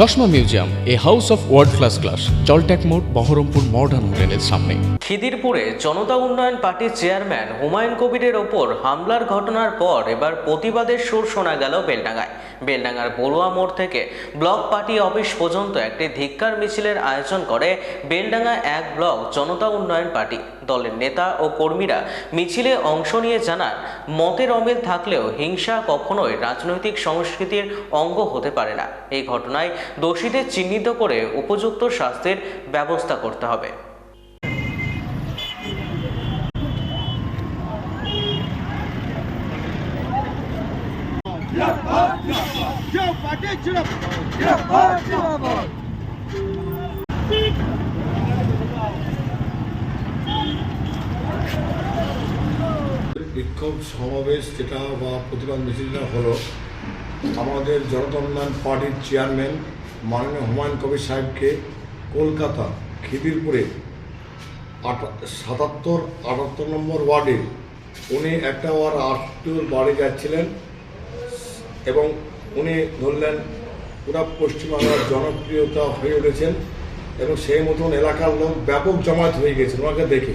চশমা museum, a house of world class class জলট্যাক মোড়, Baharampur modern হোটেলের সামনে। খিদিরপুরে জনতা উন্নয়ন পার্টির চেয়ারম্যান হুমায়ুন কবিরের ওপর হামলার ঘটনার পর এবার প্রতিবাদের সুর শোনা গেল বেলডাঙ্গায়। বেলডাঙ্গার বড়ুয়া মোড় থেকে ব্লক পার্টি অফিস পর্যন্ত একটি ধিক্কার মিছিলের আয়োজন করে বেলডাঙ্গা এক ব্লক জনতা উন্নয়ন পার্টি। দলের নেতা ও কর্মীরা মিছিলে অংশ নিয়ে জানান, মতের অমিল থাকলেও হিংসা কখনোই রাজনৈতিক সংস্কৃতির অঙ্গ হতে পারে না। এই ঘটনায় দোষীদের চিহ্নিত করে উপযুক্ত শাস্তির ব্যবস্থা করতে হবে! বিক্ষোভ সমাবেশ যেটা বা প্রতিবাদ মিছিলটা হলো, আমাদের জনতা পার্টির চেয়ারম্যান মাননীয় হুমায়ুন কবির সাহেবকে কলকাতা খিদিরপুরে সাতাত্তর, আটাত্তর নম্বর ওয়ার্ডে উনি একটা ওয়ার আটটুর বাড়ি যাচ্ছিলেন এবং উনি ধরলেন পুরা পশ্চিমবাংলার জনপ্রিয়তা হয়ে উঠেছেন এবং সেই মতন এলাকার লোক ব্যাপক জমায়েত হয়ে গেছে ওনাকে দেখে।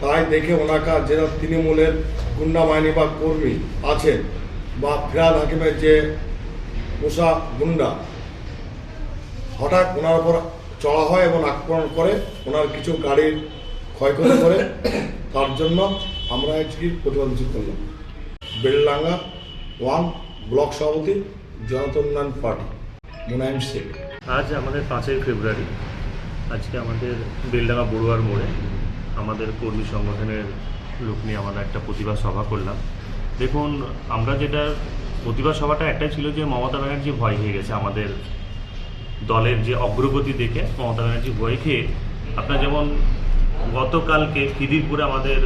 তাই দেখে ওনাকা যেটা তৃণমূলের গুন্ডা বাহিনী বা কর্মী আছেন বা ফিরাদ হাকিমের যে পোষা গুন্ডা হঠাৎ ওনার উপর চড়া হয় এবং আক্রমণ করে, ওনার কিছু গাড়ির ক্ষয়ক্ষতি করে, তার জন্য আমরা আজকে প্রতিবাদ করলাম বেলডাঙ্গা ওয়ান ব্লক সভাপতি জনতা উন্নয়ন পার্টি মুনায়ম শেখ। আজ আমাদের পাঁচই ফেব্রুয়ারি, আজকে আমাদের বেলডাঙ্গা বড়ুয়ার মোড়ে আমাদের কর্মী সংগঠনের লোক নিয়ে আমরা একটা প্রতিবাদ সভা করলাম। দেখুন, আমরা যেটা প্রতিবাদ সভাটা একটাই ছিল যে মমতা ব্যানার্জি ভয় হয়ে গেছে আমাদের দলের যে অগ্রগতি দেখে মমতা ব্যানার্জি ভয় খেয়ে আপনার যেমন গতকালকে খিদিরপুরে আমাদের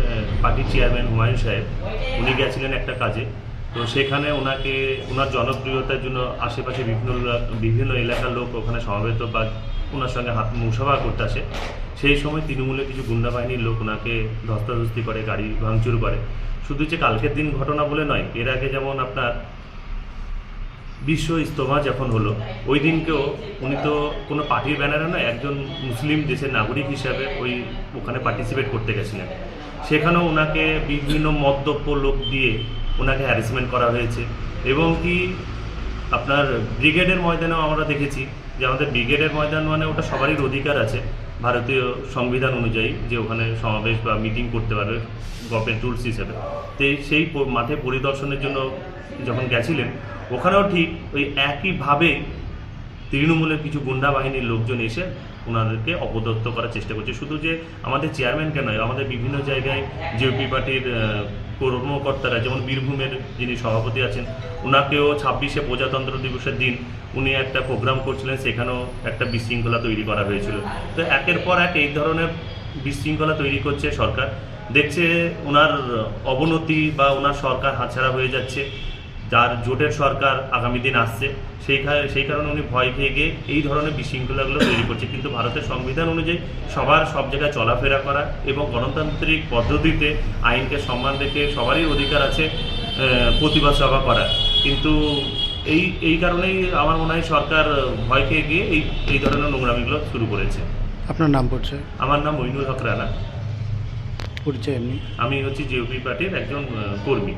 পার্টির চেয়ারম্যান হুমায়ুন সাহেব, উনি গেছিলেন একটা কাজে। তো সেখানে ওনাকে, ওনার জনপ্রিয়তার জন্য আশেপাশে বিভিন্ন বিভিন্ন এলাকার লোক ওখানে সমবেত বা ওনার সঙ্গে হাত মুসাফা করতে আসে। সেই সময় তৃণমূলের কিছু গুন্ডা বাহিনীর লোক ওনাকে ধস্তাধস্তি করে, গাড়ি ভাঙচুর করে। শুধু যে কালকের দিন ঘটনা বলে নয়, এর আগে যেমন আপনার বিশ্ব ইস্তফা যখন হলো, ওই দিনকেও উনি তো কোনো পার্টির ব্যানারে নয়, একজন মুসলিম দেশের নাগরিক হিসাবে ওই ওখানে পার্টিসিপেট করতে গেছিলেন। সেখানেও ওনাকে বিভিন্ন মদ্যপ্য লোক দিয়ে ওনাকে হ্যারাসমেন্ট করা হয়েছে এবং কি আপনার ব্রিগেডের ময়দানেও আমরা দেখেছি যে আমাদের ব্রিগেডের ময়দান মানে ওটা সবারই অধিকার আছে। ভারতীয় সংবিধান অনুযায়ী যে ওখানে সমাবেশ বা মিটিং করতে পারবে গভর্নমেন্ট রুলস হিসেবে। তো সেই মাঠে পরিদর্শনের জন্য যখন গেছিলেন, ওখানেও ঠিক ওই একইভাবে তৃণমূলের কিছু গুন্ডা বাহিনীর লোকজন এসে ওনাদেরকে অপদত্ত করার চেষ্টা করছে। শুধু যে আমাদের চেয়ারম্যানকে নয়, আমাদের বিভিন্ন জায়গায় জিওপি পার্টির কর্মকর্তারা, যেমন বীরভূমের যিনি সভাপতি আছেন ওনাকেও ছাব্বিশে প্রজাতন্ত্র দিবসের দিন উনি একটা প্রোগ্রাম করছিলেন, সেখানেও একটা বিশৃঙ্খলা তৈরি করা হয়েছিল। তো একের পর এক এই ধরনের বিশৃঙ্খলা তৈরি করছে সরকার। দেখছে ওনার অবনতি বা ওনার সরকার হাতছাড়া হয়ে যাচ্ছে। যার জোটের সরকার আগামী দিন আসছে সেই সেই কারণে উনি ভয় খেয়ে গিয়ে এই ধরনের বিশৃঙ্খলাগুলো তৈরি করছে। কিন্তু ভারতের সংবিধান অনুযায়ী সবার সব জায়গায় চলাফেরা করা এবং গণতান্ত্রিক পদ্ধতিতে আইনকে সম্মান রেখে সবারই অধিকার আছে প্রতিবাদ সভা করার। কিন্তু এই এই কারণেই আমার মনে হয় সরকার ভয় খেয়ে গিয়ে এই এই ধরনের নোংরামিগুলো শুরু করেছে। আপনার নাম পড়ছে? আমার নাম মইনুল হক রানা। পরিচয় এমনি? আমি হচ্ছি জেওপি পার্টির একজন কর্মী।